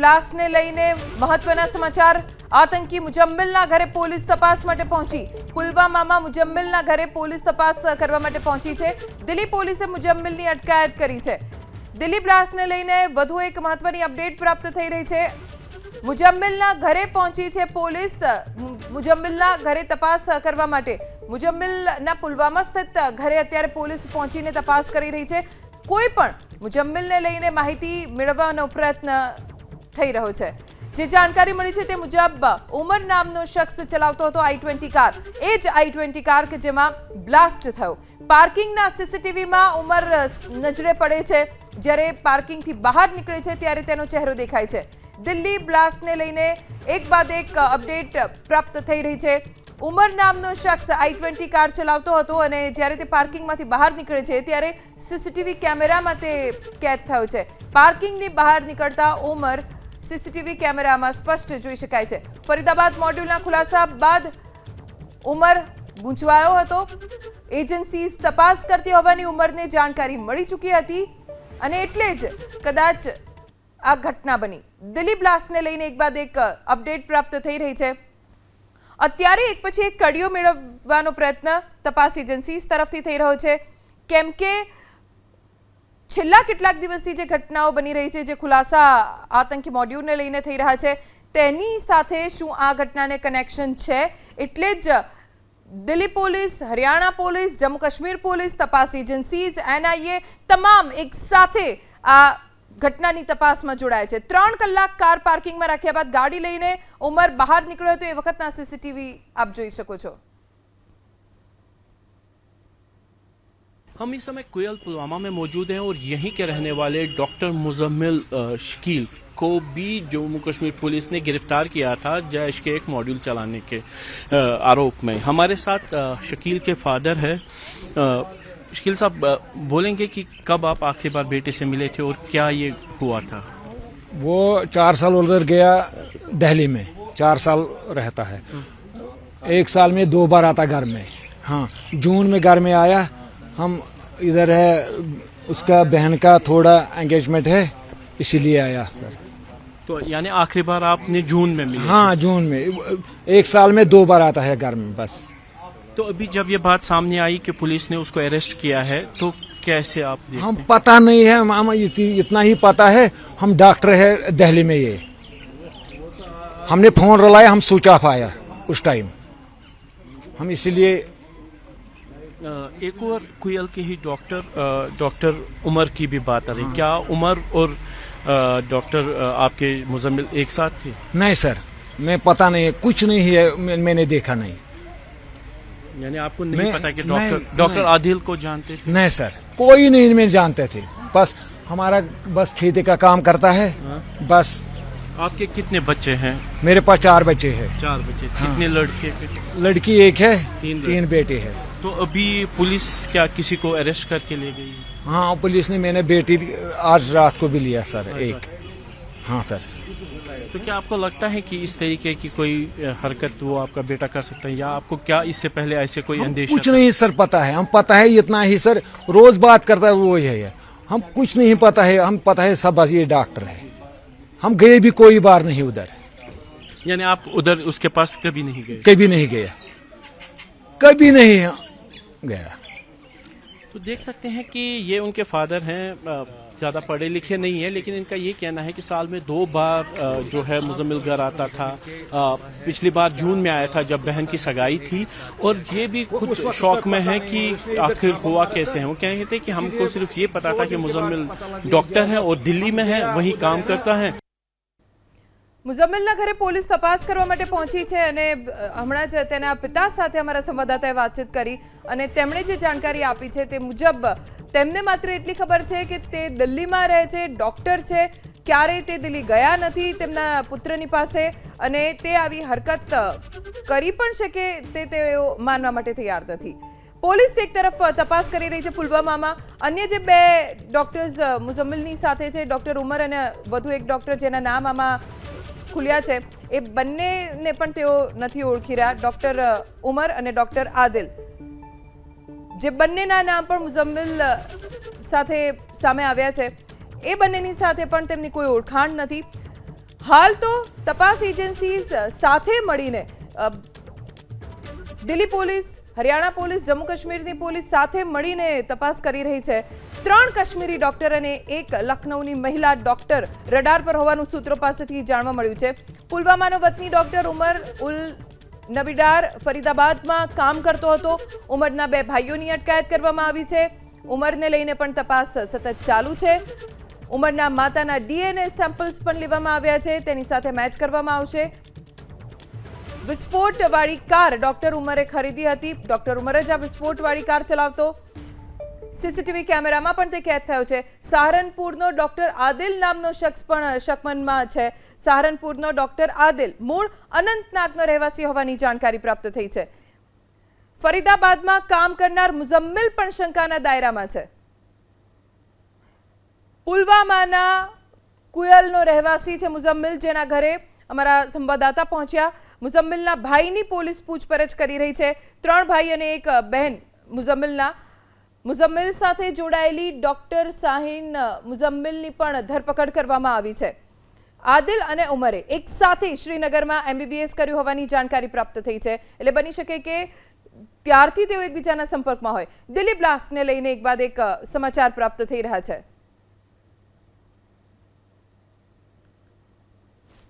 બ્લાસ્ટને લઈને મહત્વના સમાચાર. આતંકી મુજમ્મિલના ઘરે પોલીસ તપાસ માટે પહોંચી. પુલવામામાં મુજમ્મિલના ઘરે પોલીસ તપાસ કરવા માટે પહોંચી છે. દિલ્હી પોલીસે મુજમ્મિલની અટકાયત કરી છે. દિલ્હી બ્લાસ્ટને લઈને વધુ એક મહત્વની અપડેટ પ્રાપ્ત થઈ રહી છે. મુજમ્મિલના ઘરે પહોંચી છે પોલીસ. મુજમ્મિલના ઘરે તપાસ કરવા માટે. મુજમ્મિલના પુલવામા સ્થિત ઘરે અત્યારે પોલીસ પહોંચીને તપાસ કરી રહી છે. કોઈ પણ મુજમ્મિલને લઈને માહિતી મેળવવાનો પ્રયત્ન થઈ રહ્યો છે. જે જાણકારી મળી છે તે મુજબ, ઉમર નામનો શખ્સ ચલાવતો હતો આઈ ટ્વેન્ટી કાર. એ જ આઈ ટ્વેન્ટી કાર કે જેમાં બ્લાસ્ટ થયો. પાર્કિંગના સીસીટીવીમાં ઉમર નજરે પડે છે. જ્યારે પાર્કિંગથી બહાર નીકળે છે ત્યારે તેનો ચહેરો દેખાય છે. દિલ્હી બ્લાસ્ટને લઈને એક બાદ એક અપડેટ પ્રાપ્ત થઈ રહી છે. ઉમર નામનો શખ્સ આઈ ટ્વેન્ટી કાર ચલાવતો હતો અને જ્યારે તે પાર્કિંગમાંથી બહાર નીકળે છે ત્યારે સીસીટીવી કેમેરામાં તે કેદ થયો છે. પાર્કિંગની બહાર નીકળતા ઉમર સીસીટીવી કેમેરામાં સ્પષ્ટ જોઈ શકાય છે. ફરીદાબાદ મોડ્યુલના ખુલાસા બાદ ઉમર ગૂંચવાયો હતો. એજન્સી તપાસ કરતી હોવાની ઉમરને જાણકારી મળી ચૂકી હતી અને એટલે જ કદાચ આ ઘટના બની. દિલ્હી બ્લાસ્ટને લઈને એક બાદ એક અપડેટ પ્રાપ્ત થઈ રહી છે. અત્યારે એક પછી એક કડીઓ મેળવવાનો પ્રયત્ન તપાસ એજન્સી તરફથી થઈ રહ્યો છે. કેમ કે છેલ્લા કેટલાક દિવસથી જે ઘટનાઓ બની રહી છે, જે ખુલાસા આતંકી મોડ્યુલને લઈને થઈ રહ્યા છે, તેની સાથે શું આ ઘટનાને કનેક્શન છે? એટલે જ Delhi police, Haryana police, Jammu Kashmir police, તપાસ એજન્સીઝ, એનઆઈએ તમામ એક સાથે આ ઘટનાની તપાસમાં જોડાયા છે. ત્રણ કલાક કાર પાર્કિંગમાં રાખ્યા બાદ ગાડી લઈને ઉમર બહાર નીકળ્યો હતો એ વખતના સીસીટીવી આપ જોઈ શકો છો. हम इस समय कोयल पुलवामा में मौजूद हैं और यहीं के रहने वाले डॉक्टर मुजम्मिल शकील को भी जम्मू कश्मीर पुलिस ने गिरफ़्तार किया था जैश के एक मॉड्यूल चलाने के आरोप में। हमारे साथ शकील के फादर है। शकील साहब बोलेंगे कि कब आप आखिरी बार बेटे से मिले थे और क्या ये हुआ था? वो चार साल उधर गया दिल्ली में चार साल रहता है। एक साल में दो बार आता घर में। हाँ जून में घर में आया हम इधर है उसका बहन का थोड़ा एंगेजमेंट है इसीलिए आया सर तो यानी आखिरी बार आपने जून में मिले हाँ जून में। एक साल में दो बार आता है घर में बस। तो अभी जब ये बात सामने आई कि पुलिस ने उसको अरेस्ट किया है तो कैसे आप हम पता नहीं है हम इतना ही पता है हम डॉक्टर है दिल्ली में ये। हमने फ़ोन रलाया हम स्विच ऑफ़ आया उस टाइम हम इसीलिए एक और कुयल के ही डॉक्टर डॉक्टर उमर की भी बात आ रही। क्या उमर और डॉक्टर आपके मुजम्मिल एक साथ थे? नहीं सर मैं पता नहीं है कुछ नहीं है मैंने देखा नहीं। यानी आपको नहीं मैं- पता कि डॉक्टर डॉक्टर आदिल को जानते थे? नहीं सर कोई नहीं मैं जानते थे। बस हमारा बस खेती का काम करता है। हाँ। बस आपके कितने बच्चे हैं? मेरे पास चार बच्चे हैं। चार बच्चे। हाँ। कितने लड़के? लड़की एक है तीन तीन बेटे हैं। तो अभी पुलिस क्या किसी को अरेस्ट करके ले गई? हाँ पुलिस ने मैंने बेटी आज रात को भी लिया सर एक। हाँ सर। तो क्या आपको लगता है कि इस तरीके की कोई हरकत वो आपका बेटा कर सकता है या आपको क्या इससे पहले ऐसे कोई अंदेशा कुछ नहीं सर पता है। हम पता है इतना ही सर रोज बात करता है वो ही है। हम कुछ नहीं पता है हम पता है सब बस ये डॉक्टर है। हम गए भी कोई बार नहीं उधर। यानी आप उधर उसके पास कभी नहीं गए? कभी नहीं गया कभी नहीं गया। तो देख सकते हैं कि ये उनके फादर हैं ज़्यादा पढ़े लिखे नहीं है लेकिन इनका ये कहना है कि साल में दो बार जो है मुजम्मिल घर आता था। पिछली बार जून में आया था जब बहन की सगाई थी। और ये भी खुद शौक में है कि आखिर हुआ कैसे है? वो कहते हैं कि हमको सिर्फ़ ये पता था कि मुजम्मिल डॉक्टर है और दिल्ली में है वहीं काम करता है। મુઝમ્મિલના ઘરે પોલીસ તપાસ કરવા માટે પહોંચી છે અને હમણાં જ તેના પિતા સાથે અમારા સંવાદદાતાએ વાતચીત કરી અને તેમણે જે જાણકારી આપી છે તે મુજબ, તેમને માત્ર એટલી ખબર છે કે તે દિલ્હીમાં રહે છે, ડૉક્ટર છે, ક્યારેય તે દિલ્હી ગયા નથી તેમના પુત્રની પાસે અને તે આવી હરકત કરી પણ શકે તે તેઓ માનવા માટે તૈયાર નથી. પોલીસ એક તરફ તપાસ કરી રહી છે પુલવામામાં. અન્ય જે બે ડૉક્ટર્સ મુઝમ્મિલની સાથે છે, ડૉક્ટર ઉમર અને વધુ એક ડૉક્ટર જેના નામ આમાં ખુલ્યા છે. એ બંનેને પણ તેઓ નથી ઓળખી રહ્યા ડોક્ટર ઉમર અને ડોક્ટર આદિલ. જે બંનેના નામ પણ મુઝમ્મિલ સાથે સામે આવ્યા છે. એ બંનેની સાથે પણ તેમની કોઈ ઓળખાણ નથી. હાલ તો તપાસ એજન્સી સાથે મળીને દિલ્હી પોલીસ, હરિયાણા પોલીસ, જમ્મુ કાશ્મીરની પોલીસ સાથે મળીને તપાસ કરી રહી છે. ત્રણ કાશ્મીરી ડોક્ટર અને એક લખનૌની મહિલા ડોક્ટર રડાર પર હોવાનું સૂત્રો પાસેથી જાણવા મળ્યું છે. પુલવામાનો વતની ડોક્ટર ઉમર ઉલ નબીડાર ફરીદાબાદમાં કામ કરતો હતો. ઉમરના બે ભાઈઓની અટકાયત કરવામાં આવી છે. ઉમરને લઈને પણ તપાસ સતત ચાલુ છે. ઉમરના માતાના ડીએનએ સેમ્પલ્સ પણ લેવામાં આવ્યા છે. તેની સાથે મેચ કરવામાં આવશે. વિસ્ફોટવાળી કાર ડોક્ટર ઉમરે ખરીદી હતી. ડોક્ટર ઉમરે જ આ વિસ્ફોટવાળી કાર ચલાવતો. સીસીટીવી કેમેરામાં પણ તે કેદ થયો છે. સહારનપુરનો ડોક્ટર આદિલ નામનો શખ્સ પણ શકમનમાં છે. સહારનપુરનો ડોક્ટર આદિલ મૂળ અનંતનાગનો રહેવાસી હોવાની જાણકારી પ્રાપ્ત થઈ છે. ફરીદાબાદમાં કામ કરનાર મુઝમ્મિલ પણ શંકાના દાયરામાં છે. પુલવામાના કુયલનો રહેવાસી છે મુઝમ્મિલ, જેના ઘરે અમારા સંવાદદાતા પહોંચ્યા. મુઝમ્મિલના ભાઈની પોલીસ પૂછપરછ કરી રહી છે. ત્રણ ભાઈ અને એક બહેન મુઝમ્મિલના. મુઝમ્મિલ સાથે જોડાયેલી ડોક્ટર શાહીન મુઝમ્મિલની પણ ધરપકડ કરવામાં આવી છે. આદિલ અને ઉમરે એક સાથે શ્રીનગરમાં એમબીબીએસ કર્યું હોવાની જાણકારી પ્રાપ્ત થઈ છે. એટલે બની શકે કે ત્યારથી તેઓ એકબીજાના સંપર્કમાં હોય. દિલ્હી બ્લાસ્ટને લઈને એક બાદ એક સમાચાર પ્રાપ્ત થઈ રહ્યા છે.